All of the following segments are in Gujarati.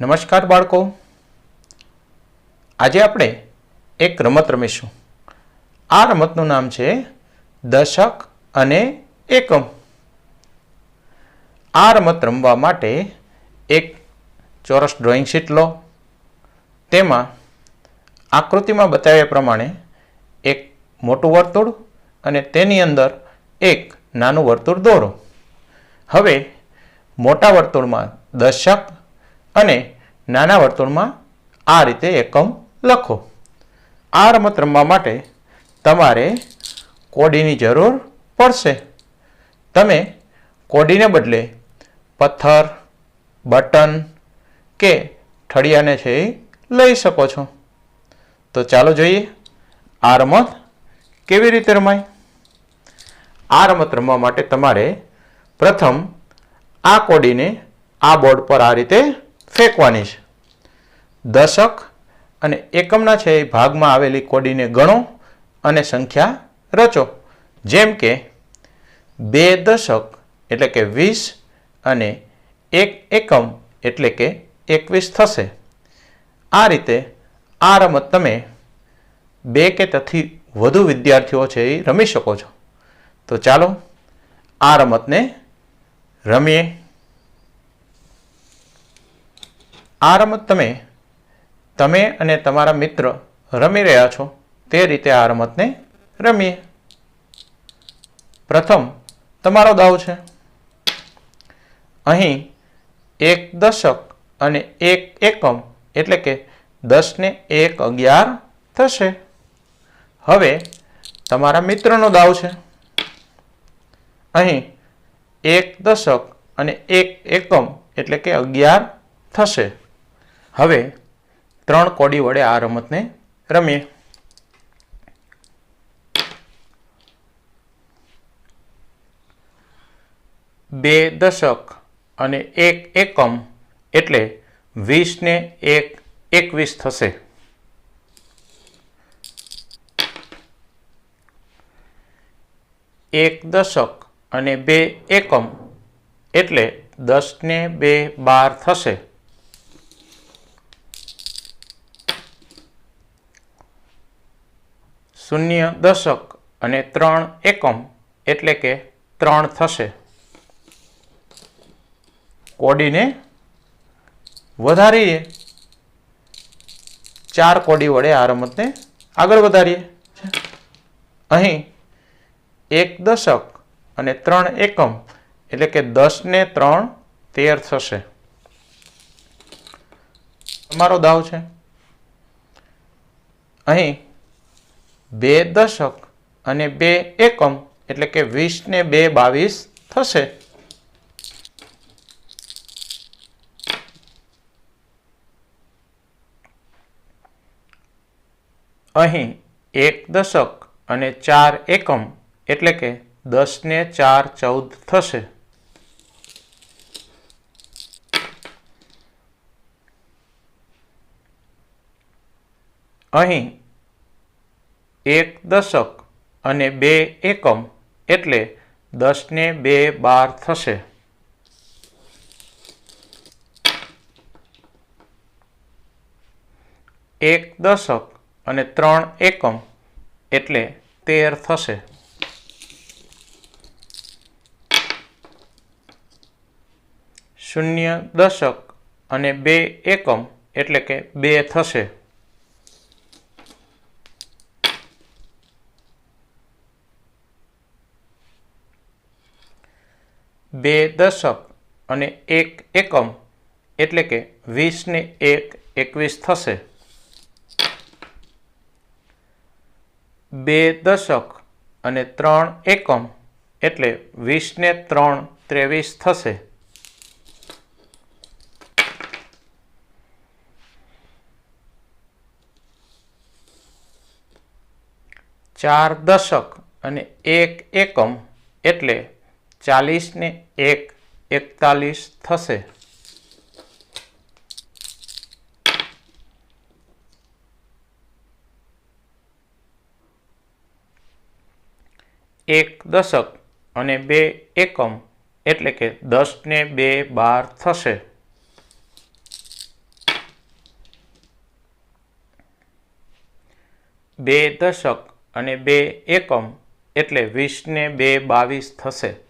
નમસ્કાર બાળકો. આજે આપણે એક રમત રમીશું. આ રમતનું નામ છે દશક અને એકમ. આ રમત રમવા માટે એક ચોરસ ડ્રોઈંગ શીટ લો. તેમાં આકૃતિમાં બતાવ્યા પ્રમાણે એક મોટું વર્તુળ અને તેની અંદર એક નાનું વર્તુળ દોરો. હવે મોટા વર્તુળમાં દશક અને નાના વર્તુળમાં આ રીતે એકમ લખો. આ રમત રમવા માટે તમારે કોડીની જરૂર પડશે. તમે કોડીને બદલે પથ્થર, બટન કે ઠળિયાને છે એ લઈ શકો છો. તો ચાલો જોઈએ આ રમત કેવી રીતે રમાય. આ રમત રમવા માટે તમારે પ્રથમ આ કોડીને આ બોર્ડ પર આ રીતે ફેંકવાની છે. દશક અને એકમના છે એ ભાગમાં આવેલી કોડીને ગણો અને સંખ્યા રચો. જેમ કે બે દશક એટલે કે વીસ અને એક એકમ એટલે કે એકવીસ થશે. આ રીતે આ રમત તમે બે કે તેથી વધુ વિદ્યાર્થીઓ છે એ રમી શકો છો. તો ચાલો આ રમતને રમીએ. આ રમત તમે તમે અને તમારા મિત્ર રમી રહ્યા છો, તે રીતે આ રમતને રમીએ. પ્રથમ તમારો દાવ છે. અહીં એક દશક અને એક એકમ એટલે કે દસને એક અગિયાર થશે. હવે તમારા મિત્રનો દાવ છે. અહીં એક દશક અને એક એકમ એટલે કે અગિયાર થશે. હવે ત્રણ કોડી વડે આ રમતને રમીએ. બે દશક અને એક એકમ એટલે વીસને એક એકવીસ થશે. એક દશક અને બે એકમ એટલે દસને બે બાર થશે. શૂન્ય દશક અને ત્રણ એકમ એટલે કે ત્રણ થશે. કોડીને વધારીએ. ચાર કોડી વડે આ રમતને આગળ વધારીએ. અહીં એક દશક અને ત્રણ એકમ એટલે કે દસ ને ત્રણ તેર થશે. તમારો દાવ છે. અહીં બે દશક અને બે એકમ, એટલે કે વીસ ને બે બાવીસ થશે. અહીં એક દશક અને ચાર એકમ, એટલે કે દસ ને ચાર ચૌદ થશે. અહીં એક દશક અને બે એકમ એટલે દસને બે બાર થશે. એક દશક અને ત્રણ એકમ એટલે તેર થશે. શૂન્ય દશક અને બે એકમ એટલે કે બે થશે. બે દશક અને એક એકમ એટલે કે વીસ ને એક એકવીસ થશે. બે દશક અને ત્રણ એકમ એટલે વીસ ને ત્રણ ત્રેવીસ થશે. ચાર દશક અને એક એકમ એટલે ચાલીસને એક એકતાલીસ થશે. એક દશક અને બે એકમ એટલે કે દસને બે બાર થશે. બે દશક અને બે એકમ એટલે વીસને બે બાવીસ થશે.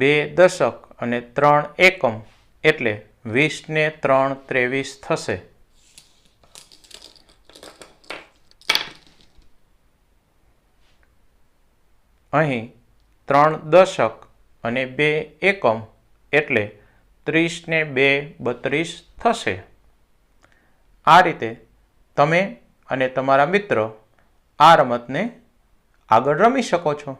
બે દશક અને ત્રણ એકમ એટલે વીસને ત્રણ ત્રેવીસ થશે. અહીં ત્રણ દશક અને બે એકમ એટલે ત્રીસને બે બત્રીસ થશે. આ રીતે તમે અને તમારા મિત્ર આ રમતને આગળ રમી શકો છો.